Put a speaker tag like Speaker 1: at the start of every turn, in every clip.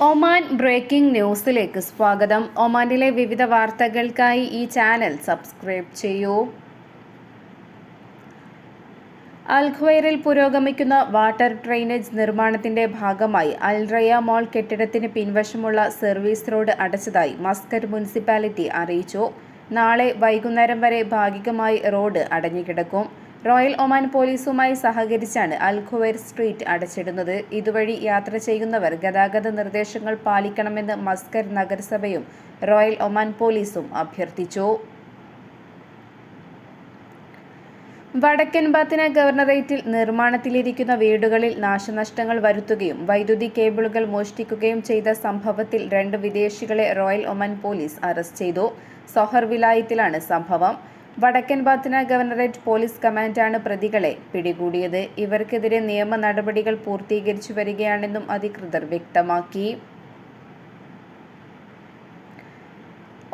Speaker 1: Oman breaking ന്യൂസിലേക്ക് സ്വാഗതം. ഒമാനിലെ വിവിധ വാർത്തകൾക്കായി ഈ ചാനൽ സബ്സ്ക്രൈബ് ചെയ്യൂ. അൽഖ്വൈറിൽ പുരോഗമിക്കുന്ന വാട്ടർ ഡ്രെയിനേജ് നിർമ്മാണത്തിന്റെ ഭാഗമായി അൽറയ മോൾ കെട്ടിടത്തിന് പിൻവശമുള്ള സർവീസ് റോഡ് അടച്ചതായി മസ്കറ്റ് മുനിസിപ്പാലിറ്റി അറിയിച്ചു. നാളെ വൈകുന്നേരം വരെ ഭാഗികമായി റോഡ് അടഞ്ഞുകിടക്കും. റോയൽ ഒമാൻ പോലീസുമായി സഹകരിച്ചാണ് അൽഖുവൈർ സ്ട്രീറ്റ് അടച്ചിടുന്നത്. ഇതുവഴി യാത്ര ചെയ്യുന്നവർ ഗതാഗത നിർദ്ദേശങ്ങൾ പാലിക്കണമെന്ന് മസ്കർ നഗരസഭയും റോയൽ ഒമാൻ പോലീസും അഭ്യർത്ഥിച്ചു. വടക്കൻ ബാത്തിന ഗവർണറേറ്റിൽ നിർമ്മാണത്തിലിരിക്കുന്ന വീടുകളിൽ നാശനഷ്ടങ്ങൾ വരുത്തുകയും വൈദ്യുതി കേബിളുകൾ മോഷ്ടിക്കുകയും ചെയ്ത സംഭവത്തിൽ രണ്ട് വിദേശികളെ റോയൽ ഒമാൻ പോലീസ് അറസ്റ്റ് ചെയ്തു. സൊഹർ വിലായത്തിലാണ് സംഭവം. വടക്കൻ ബാത്തിന ഗവർണറേറ്റ് പോലീസ് കമാൻഡാണ് പ്രതികളെ പിടികൂടിയത്. ഇവർക്കെതിരെ നിയമ നടപടികൾ പൂർത്തീകരിച്ചു വരികയാണെന്നും അധികൃതർ വ്യക്തമാക്കി.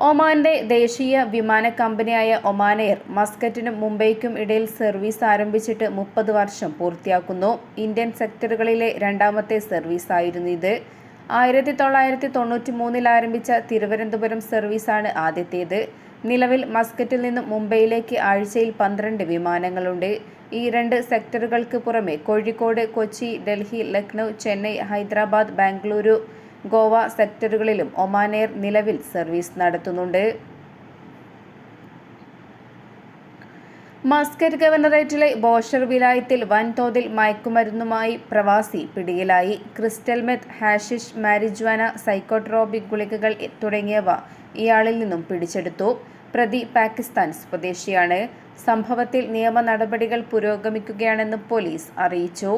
Speaker 1: ഒമാന്റെ ദേശീയ വിമാന കമ്പനിയായ ഒമാനെയർ മസ്കറ്റിനും മുംബൈക്കും ഇടയിൽ സർവീസ് ആരംഭിച്ചിട്ട് മുപ്പത് വർഷം പൂർത്തിയാക്കുന്നു. ഇന്ത്യൻ സെക്ടറുകളിലെ രണ്ടാമത്തെ സർവീസ് ആയിരുന്നു ഇത്. ആയിരത്തി തൊള്ളായിരത്തി തൊണ്ണൂറ്റി മൂന്നിൽ ആരംഭിച്ച തിരുവനന്തപുരം സർവീസാണ് ആദ്യത്തേത്. നിലവിൽ മസ്കറ്റിൽ നിന്നും മുംബൈയിലേക്ക് ആഴ്ചയിൽ പന്ത്രണ്ട് വിമാനങ്ങളുണ്ട്. ഈ രണ്ട് സെക്ടറുകൾക്ക് പുറമെ കോഴിക്കോട് കൊച്ചി ഡൽഹി ലക്നൗ ചെന്നൈ ഹൈദരാബാദ് ബാംഗ്ലൂരു ഗോവ സെക്ടറുകളിലും ഒമാനെയർ നിലവിൽ സർവീസ് നടത്തുന്നുണ്ട്. മസ്കറ്റ് ഗവർണറേറ്റിലെ ബോഷർ വിലായത്തിൽ വൻതോതിൽ മയക്കുമരുന്നുമായി പ്രവാസി പിടിയിലായി. Crystal meth hashish marijuana psychotropic ഗുളികകൾ തുടങ്ങിയവ ഇയാളിൽ നിന്നും പിടിച്ചെടുത്തു. പ്രതി പാകിസ്ഥാൻ സ്വദേശിയാണ്. സംഭവത്തിൽ നിയമ നടപടികൾ പുരോഗമിക്കുകയാണെന്ന് പോലീസ് അറിയിച്ചു.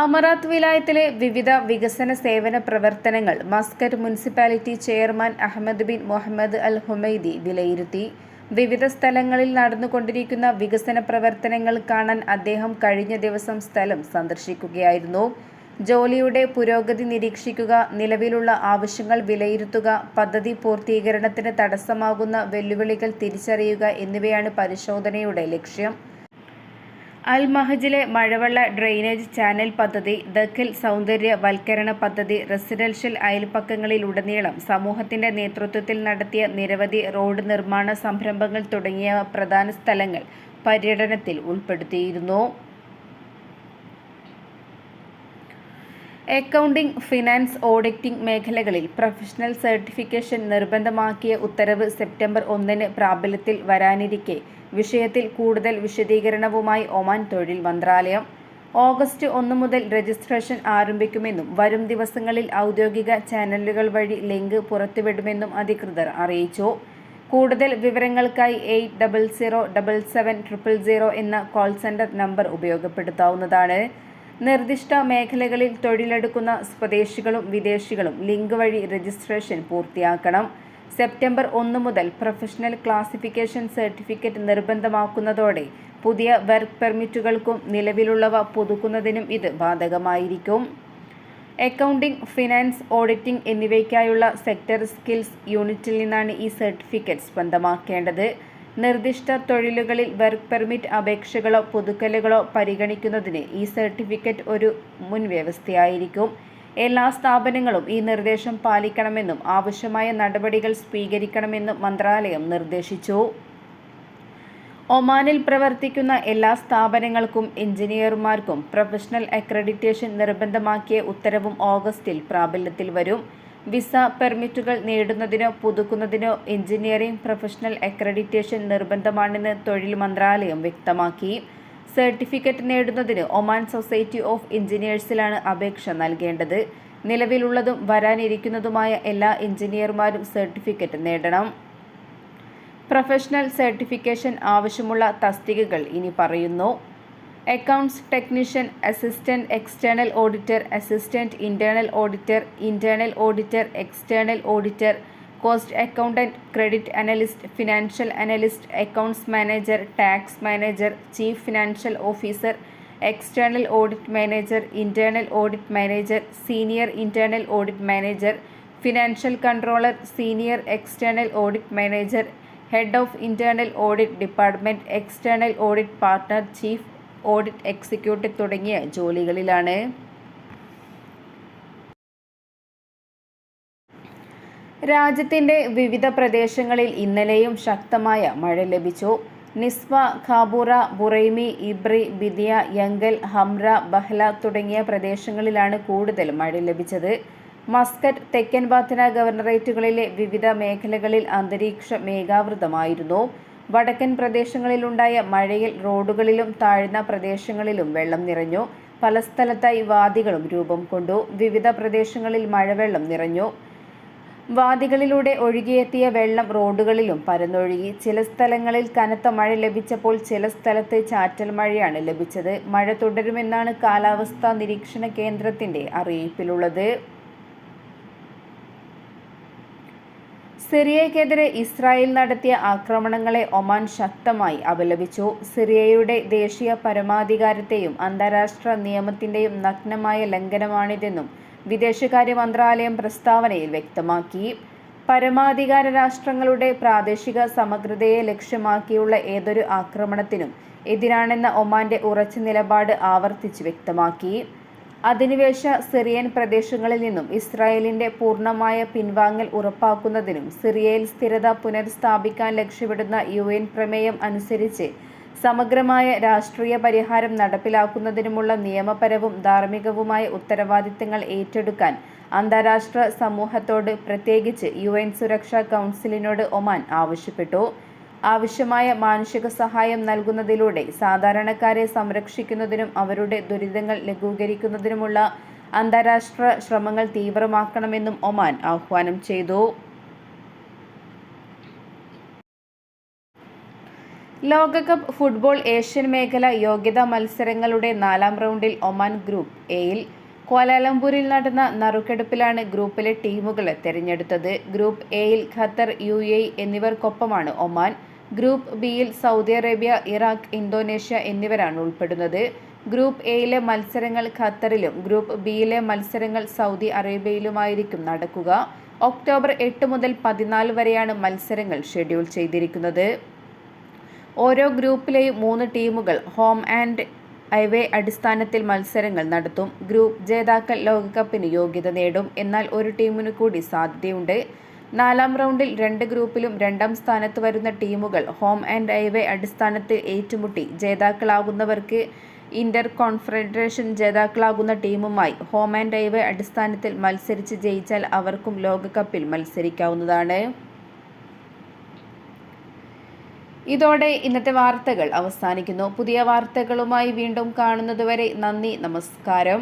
Speaker 1: അമറാത്ത് വിലായത്തിലെ വിവിധ വികസന സേവന പ്രവർത്തനങ്ങൾ Muscat municipality chairman Ahmed bin Mohammed Al Humaidi വിലയിരുത്തി. വിവിധ സ്ഥലങ്ങളിൽ നടന്നുകൊണ്ടിരിക്കുന്ന വികസന പ്രവർത്തനങ്ങൾ കാണാൻ അദ്ദേഹം കഴിഞ്ഞ ദിവസം സ്ഥലം സന്ദർശിക്കുകയായിരുന്നു. ജോലിയുടെ പുരോഗതി നിരീക്ഷിക്കുക നിലവിലുള്ള ആവശ്യങ്ങൾ വിലയിരുത്തുക പദ്ധതി പൂർത്തീകരണത്തിന് തടസ്സമാകുന്ന വെല്ലുവിളികൾ തിരിച്ചറിയുക എന്നിവയാണ് പരിശോധനയുടെ ലക്ഷ്യം. അൽ മഹജിലെ മഴവെള്ള ഡ്രെയിനേജ് ചാനൽ പദ്ധതി ദഖിൽ സൗന്ദര്യവൽക്കരണ പദ്ധതി റെസിഡൻഷ്യൽ അയൽപ്പക്കങ്ങളിലുടനീളം സമൂഹത്തിന്റെ നേതൃത്വത്തിൽ നടത്തിയ നിരവധി റോഡ് നിർമ്മാണ സംരംഭങ്ങൾ തുടങ്ങിയ പ്രധാന സ്ഥലങ്ങൾ പര്യടനത്തിൽ ഉൾപ്പെടുത്തിയിരുന്നു. അക്കൗണ്ടിംഗ് ഫിനാൻസ് ഓഡിറ്റിംഗ് മേഖലകളിൽ പ്രൊഫഷണൽ സർട്ടിഫിക്കേഷൻ നിർബന്ധമാക്കിയ ഉത്തരവ് സെപ്റ്റംബർ ഒന്നിന് പ്രാബല്യത്തിൽ വരാനിരിക്കെ. വിഷയത്തിൽ കൂടുതൽ വിശദീകരണവുമായി ഒമാൻ തൊഴിൽ മന്ത്രാലയം. ഓഗസ്റ്റ് ഒന്ന് മുതൽ രജിസ്ട്രേഷൻ ആരംഭിക്കുമെന്നും വരും ദിവസങ്ങളിൽ ഔദ്യോഗിക ചാനലുകൾ വഴി ലിങ്ക് പുറത്തുവിടുമെന്നും അധികൃതർ അറിയിച്ചു. കൂടുതൽ വിവരങ്ങൾക്കായി eight double zero double seven triple zero എന്ന കോൾ സെന്റർ നമ്പർ ഉപയോഗപ്പെടുത്താവുന്നതാണ്. നിർദ്ദിഷ്ട മേഖലകളിൽ തൊഴിലെടുക്കുന്ന സ്വദേശികളും വിദേശികളും ലിങ്ക് വഴി രജിസ്ട്രേഷൻ പൂർത്തിയാക്കണം. സെപ്റ്റംബർ ഒന്ന് മുതൽ പ്രൊഫഷണൽ ക്ലാസിഫിക്കേഷൻ സർട്ടിഫിക്കറ്റ് നിർബന്ധമാക്കുന്നതോടെ പുതിയ വർക്ക് പെർമിറ്റുകൾക്കും നിലവിലുള്ളവ പുതുക്കുന്നതിനും ഇത് ബാധകമായിരിക്കും. അക്കൗണ്ടിംഗ് ഫിനാൻസ് ഓഡിറ്റിംഗ് എന്നിവയ്ക്കായുള്ള സെക്ടർ സ്കിൽസ് യൂണിറ്റിൽ നിന്നാണ് ഈ സർട്ടിഫിക്കറ്റ് സ്വന്തമാക്കേണ്ടത്. നിർദ്ദിഷ്ട തൊഴിലുകളിൽ വർക്ക് പെർമിറ്റ് അപേക്ഷകളോ പുതുക്കലുകളോ പരിഗണിക്കുന്നതിന് ഈ സർട്ടിഫിക്കറ്റ് ഒരു മുൻവ്യവസ്ഥയായിരിക്കും. എല്ലാ സ്ഥാപനങ്ങളും ഈ നിർദ്ദേശം പാലിക്കണമെന്നും ആവശ്യമായ നടപടികൾ സ്വീകരിക്കണമെന്നും മന്ത്രാലയം നിർദ്ദേശിച്ചു. ഒമാനിൽ പ്രവർത്തിക്കുന്ന എല്ലാ സ്ഥാപനങ്ങൾക്കും എഞ്ചിനീയർമാർക്കും പ്രൊഫഷണൽ അക്രഡിറ്റേഷൻ നിർബന്ധമാക്കിയ ഉത്തരവും ഓഗസ്റ്റിൽ പ്രാബല്യത്തിൽ വരും. വിസ പെർമിറ്റുകൾ നേടുന്നതിനോ പുതുക്കുന്നതിനോ എഞ്ചിനീയറിംഗ് പ്രൊഫഷണൽ അക്രഡിറ്റേഷൻ നിർബന്ധമാണെന്ന് തൊഴിൽ മന്ത്രാലയം വ്യക്തമാക്കി. സർട്ടിഫിക്കറ്റ് നേടുന്നതിന് ഒമാൻ സൊസൈറ്റി ഓഫ് എഞ്ചിനീയേഴ്സിലാണ് അപേക്ഷ നൽകേണ്ടത്. നിലവിലുള്ളതും വരാനിരിക്കുന്നതുമായ എല്ലാ എഞ്ചിനീയർമാരും സർട്ടിഫിക്കറ്റ് നേടണം. പ്രൊഫഷണൽ സർട്ടിഫിക്കേഷൻ ആവശ്യമുള്ള തസ്തികകൾ ഇനി പറയുന്നു. accounts technician assistant external auditor assistant internal auditor internal auditor external auditor cost accountant credit analyst financial analyst accounts manager tax manager chief financial officer external audit manager internal audit manager senior internal audit manager financial controller senior external audit manager head of internal audit department external audit partner chief audit executive തുടങ്ങിയ ജോലികളിലാണ്. രാജ്യത്തിന്റെ വിവിധ പ്രദേശങ്ങളിൽ ഇന്നലെയും ശക്തമായ മഴ ലഭിച്ചു. Nizwa Khaboura Buraimi Ibri Bidiya Yanqul Hamra Bahla തുടങ്ങിയ പ്രദേശങ്ങളിലാണ് കൂടുതൽ മഴ ലഭിച്ചത്. മസ്കറ്റ് തെക്കൻ ബാത്തിന ഗവർണറേറ്റുകളിലെ വിവിധ മേഖലകളിൽ അന്തരീക്ഷ മേഘാവൃതമായിരുന്നു. വടക്കൻ പ്രദേശങ്ങളിലുണ്ടായ മഴയിൽ റോഡുകളിലും താഴ്ന്ന പ്രദേശങ്ങളിലും വെള്ളം നിറഞ്ഞു. പല സ്ഥലത്തായി വാദികളും രൂപം കൊണ്ടു. വിവിധ പ്രദേശങ്ങളിൽ മഴവെള്ളം നിറഞ്ഞു. വാദികളിലൂടെ ഒഴുകിയെത്തിയ വെള്ളം റോഡുകളിലും പരന്നൊഴുകി. ചില സ്ഥലങ്ങളിൽ കനത്ത മഴ ലഭിച്ചപ്പോൾ ചില സ്ഥലത്ത് ചാറ്റൽ മഴയാണ് ലഭിച്ചത്. മഴ തുടരുമെന്നാണ് കാലാവസ്ഥാ നിരീക്ഷണ കേന്ദ്രത്തിന്റെ അറിയിപ്പിലുള്ളത്. സിറിയയ്ക്കെതിരെ ഇസ്രായേൽ നടത്തിയ ആക്രമണങ്ങളെ ഒമാൻ ശക്തമായി അപലപിച്ചു. സിറിയയുടെ ദേശീയ പരമാധികാരത്തെയും അന്താരാഷ്ട്ര നിയമത്തിന്റെയും നഗ്നമായ ലംഘനമാണിതെന്നും വിദേശകാര്യ മന്ത്രാലയം പ്രസ്താവനയിൽ വ്യക്തമാക്കി. പരമാധികാര രാഷ്ട്രങ്ങളുടെ പ്രാദേശിക സമഗ്രതയെ ലക്ഷ്യമാക്കിയുള്ള ഏതൊരു ആക്രമണത്തിനും എതിരാണെന്ന ഒമാന്റെ ഉറച്ച നിലപാട് ആവർത്തിച്ച് വ്യക്തമാക്കി. അധിനിവേശ സിറിയൻ പ്രദേശങ്ങളിൽ നിന്നും ഇസ്രായേലിന്റെ പൂർണമായ പിൻവാങ്ങൽ ഉറപ്പാക്കുന്നതിനും സിറിയയിൽ സ്ഥിരത പുനഃസ്ഥാപിക്കാൻ ലക്ഷ്യമിടുന്ന യു എൻ പ്രമേയം അനുസരിച്ച് സമഗ്രമായ രാഷ്ട്രീയ പരിഹാരം നടപ്പിലാക്കുന്നതിനുമുള്ള നിയമപരവും ധാർമ്മികവുമായ ഉത്തരവാദിത്തങ്ങൾ ഏറ്റെടുക്കാൻ അന്താരാഷ്ട്ര സമൂഹത്തോട് പ്രത്യേകിച്ച് യു എൻ സുരക്ഷാ കൗൺസിലിനോട് ഒമാൻ ആവശ്യപ്പെട്ടു. ആവശ്യമായ മാനുഷിക സഹായം നൽകുന്നതിലൂടെ സാധാരണക്കാരെ സംരക്ഷിക്കുന്നതിനും അവരുടെ ദുരിതങ്ങൾ ലഘൂകരിക്കുന്നതിനുമുള്ള അന്താരാഷ്ട്ര ശ്രമങ്ങൾ തീവ്രമാക്കണമെന്നും ഒമാൻ ആഹ്വാനം ചെയ്തു. ലോകകപ്പ് ഫുട്ബോൾ ഏഷ്യൻ മേഖല യോഗ്യതാ മത്സരങ്ങളുടെ നാലാം റൗണ്ടിൽ ഒമാൻ ഗ്രൂപ്പ് എയിൽ കോലാലംപൂരിൽ നടന്ന നറുക്കെടുപ്പിലാണ് ഗ്രൂപ്പിലെ ടീമുകളെ തെരഞ്ഞെടുത്തത്. ഗ്രൂപ്പ് എയിൽ ഖത്തർ യു എന്നിവർക്കൊപ്പമാണ് ഒമാൻ ഗ്രൂപ്പ് ബിയിൽ സൗദി അറേബ്യ ഇറാഖ് ഇന്തോനേഷ്യ എന്നിവരാണ് ഉൾപ്പെടുന്നത്. ഗ്രൂപ്പ് എയിലെ മത്സരങ്ങൾ ഖത്തറിലും ഗ്രൂപ്പ് ബിയിലെ മത്സരങ്ങൾ സൗദി അറേബ്യയിലുമായിരിക്കും നടക്കുക. ഒക്ടോബർ എട്ട് മുതൽ പതിനാല് വരെയാണ് മത്സരങ്ങൾ ഷെഡ്യൂൾ ചെയ്തിരിക്കുന്നത്. ഓരോ ഗ്രൂപ്പിലെയും മൂന്ന് ടീമുകൾ ഹോം ആൻഡ് ഐവേ അടിസ്ഥാനത്തിൽ മത്സരങ്ങൾ നടത്തും. ഗ്രൂപ്പ് ജേതാക്കൾ ലോകകപ്പിന് യോഗ്യത നേടും. എന്നാൽ ഒരു ടീമിനു കൂടി സാധ്യതയുണ്ട്. നാലാം റൗണ്ടിൽ രണ്ട് ഗ്രൂപ്പിലും രണ്ടാം സ്ഥാനത്ത് വരുന്ന ടീമുകൾ ഹോം ആൻഡ് ഐവേ അടിസ്ഥാനത്തിൽ ഏറ്റുമുട്ടി. ജേതാക്കളാകുന്നവർക്ക് ഇന്റർ കോൺഫെഡറേഷൻ ജേതാക്കളാകുന്ന ടീമുമായി ഹോം ആൻഡ് ഐവേ അടിസ്ഥാനത്തിൽ മത്സരിച്ച് ജയിച്ചാൽ അവർക്കും ലോകകപ്പിൽ മത്സരിക്കാവുന്നതാണ്. ഇതോടെ ഇന്നത്തെ വാർത്തകൾ അവസാനിക്കുന്നു. പുതിയ വാർത്തകളുമായി വീണ്ടും കാണുന്നതുവരെ നന്ദി നമസ്കാരം.